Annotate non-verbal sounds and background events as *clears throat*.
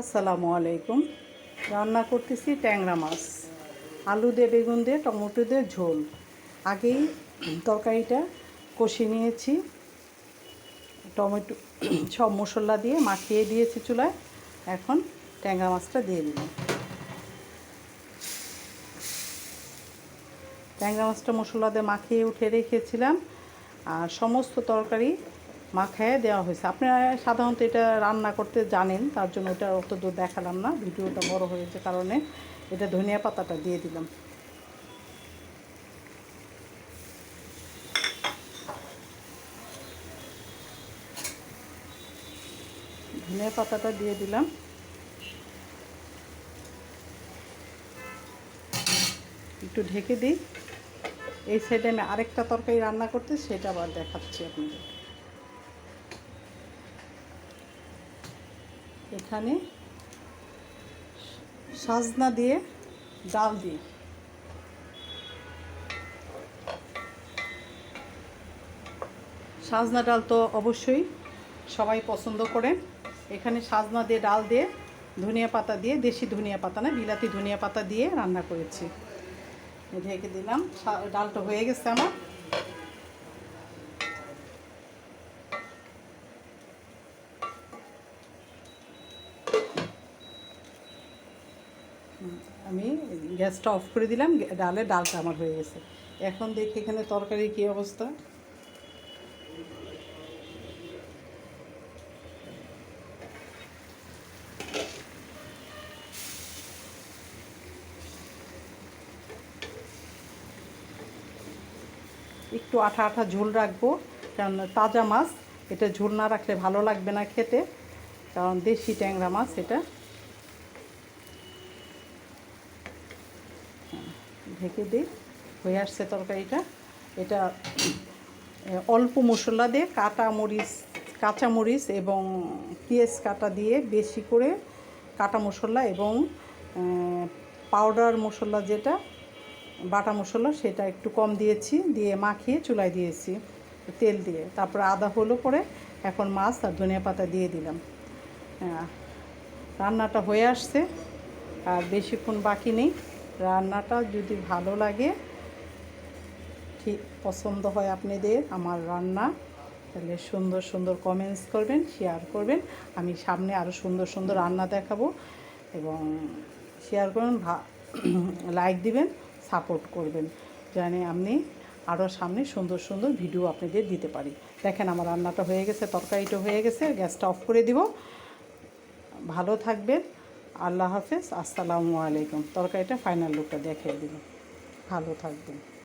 আসসালামু আলাইকুম। রান্না করতেছি ট্যাংরা মাছ, আলু দিয়ে, বেগুন দিয়ে, টমেটো দিয়ে, ঝোল। আগেই তরকারিটা কষিয়ে নিয়েছি। টমেটো, সব মশলা দিয়ে মাখিয়ে দিয়েছি চুলায়। এখন ট্যাংরা মাছটা দিয়ে দিলাম। ট্যাংরা মাছটা মশলা দিয়ে মাখিয়ে উঠে রেখেছিলাম। আর সমস্ত তরকারি মাখায় দেওয়া হয়েছে। আপনারা সাধারণত এটা রান্না করতে জানেন, তার জন্য এটা অত দূর দেখালাম না, ভিডিওটা বড় হয়েছে কারণে এটা ধনিয়া পাতাটা দিয়ে দিলাম। ধনিয়া পাতাটা দিয়ে দিলাম। একটু ঢেকে দিই। এই সাইডে আমি আরেকটা তরকারি রান্না করতে, সেটা আবার দেখাচ্ছি আপনাদের। এখানে সাজনা দিয়ে ডাল দিই সাজনা ডাল তো অবশ্যই সবাই পছন্দ করেন এখানে সাজনা দিয়ে ডাল দিয়ে ধনিয়া পাতা দিয়ে, দেশি ধনিয়া পাতা না, বিলাতি ধনিয়া পাতা দিয়ে রান্না করেছি। ঢেকে দিলাম ডালটা হয়ে গেছে আমার। আমি গ্যাসটা অফ করে দিলাম, ডালে ডালটা আমার হয়ে গেছে। এখন দেখি এখানে তরকারির কী অবস্থা। একটু আঠা আঠা ঝোল রাখব, কারণ তাজা মাছ, এটা ঝোল না রাখলে ভালো লাগবে না খেতে, কারণ দেশি ট্যাংরা মাছ এটা। ঢেকে দিই হয়ে আসছে তরকারিটা। এটা অল্প মশলা দিয়ে কাটা মরিচ, কাঁচা মরিচ এবং পেঁয়াজ কাটা দিয়ে বেশি করে কাটা মশলা এবং পাউডার মশলা যেটা, বাটা মশলা সেটা একটু কম দিয়েছি, দিয়ে মাখিয়ে চুলায় দিয়েছি তেল দিয়ে। তারপরে আদা হলো পরে এখন মাছ আর ধনিয়া পাতা দিয়ে দিলাম। রান্নাটা হয়ে আসছে, আর বেশিক্ষণ বাকি নেই। রান্নাটা যদি ভালো লাগে, ঠিক পছন্দ হয় আপনাদের আমার রান্না, তাহলে সুন্দর সুন্দর কমেন্টস করবেন শেয়ার করবেন। আমি সামনে আরও সুন্দর সুন্দর রান্না দেখাবো এবং শেয়ার করবেন লাইক *clears throat* দিবেন সাপোর্ট করবেন জানি আপনি আরও সামনে সুন্দর সুন্দর ভিডিও আপনাদের দিতে পারি। দেখেন আমার রান্নাটা হয়ে গেছে, তরকারিটা হয়ে গেছে, গ্যাসটা অফ করে দিব। ভালো থাকবেন। আল্লাহ হাফেজ আসসালামু আলাইকুম। তরকারিটা ফাইনাল লুকটা দেখিয়ে দিল ভালো থাকবেন।